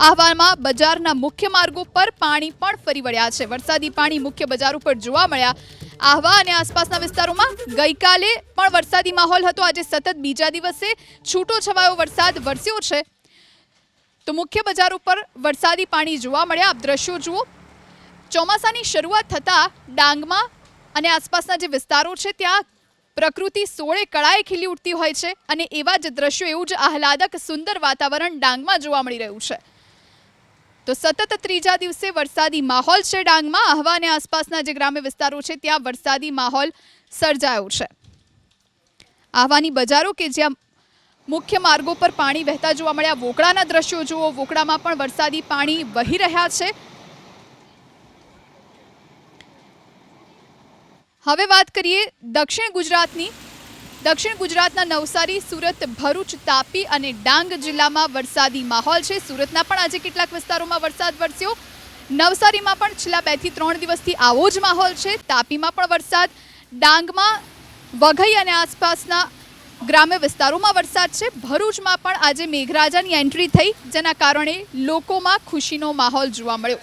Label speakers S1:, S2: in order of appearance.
S1: આહવામાં બજારના મુખ્ય માર્ગો પર પાણી પણ ફરી વળ્યા છે. વરસાદી પાણી મુખ્ય બજાર ઉપર જોવા મળ્યા. આહવા અને આસપાસના વિસ્તારોમાં ગઈકાલે પણ વરસાદી માહોલ હતો. આજે સતત બીજા દિવસે છૂટો છવાયો વરસાદ વરસ્યો છે. તો મુખ્ય બજાર ઉપર વરસાદી પાણી જોવા મળ્યા. આપ દ્રશ્યો જુઓ. ચોમાસાની શરૂઆત થતાં ડાંગમાં અને આસપાસના જે વિસ્તારો છે, ત્યાં પ્રકૃતિ સોળે કળાએ ખીલી ઉઠતી હોય છે અને એવા જ દ્રશ્યો, એવું જ આહલાદક, સુંદર વાતાવરણ ડાંગમાં જોવા મળી રહ્યું છે. તો સતત ત્રીજા દિવસે વરસાદી માહોલ છે ડાંગમાં. આહવા અને આસપાસના જે ગ્રામ્ય વિસ્તારો છે, ત્યાં વરસાદી માહોલ સર્જાયો છે. આહવાની બજારો કે જ્યાં મુખ્ય માર્ગો પર પાણી વહેતા જોવા મળ્યા. વોકળાના દ્રશ્યો જુઓ. વોકળામાં પણ વરસાદી પાણી વહી રહ્યા છે. હવે વાત કરીએ દક્ષિણ ગુજરાતની. દક્ષિણ ગુજરાતના નવસારી, સુરત, ભરૂચ, તાપી અને ડાંગ જિલ્લામાં વરસાદી માહોલ છે. સુરતના પણ આજે કેટલાક વિસ્તારોમાં વરસાદ વરસ્યો. નવસારીમાં પણ છેલ્લા બેથી ત્રણ દિવસથી આવો જ માહોલ છે. તાપીમાં પણ વરસાદ, ડાંગમાં વઘઈ અને આસપાસના ગ્રામ્ય વિસ્તારોમાં વરસાદ છે. ભરૂચમાં પણ આજે મેઘરાજાની એન્ટ્રી થઈ, જેના કારણે લોકોમાં ખુશીનો માહોલ જોવા મળ્યો.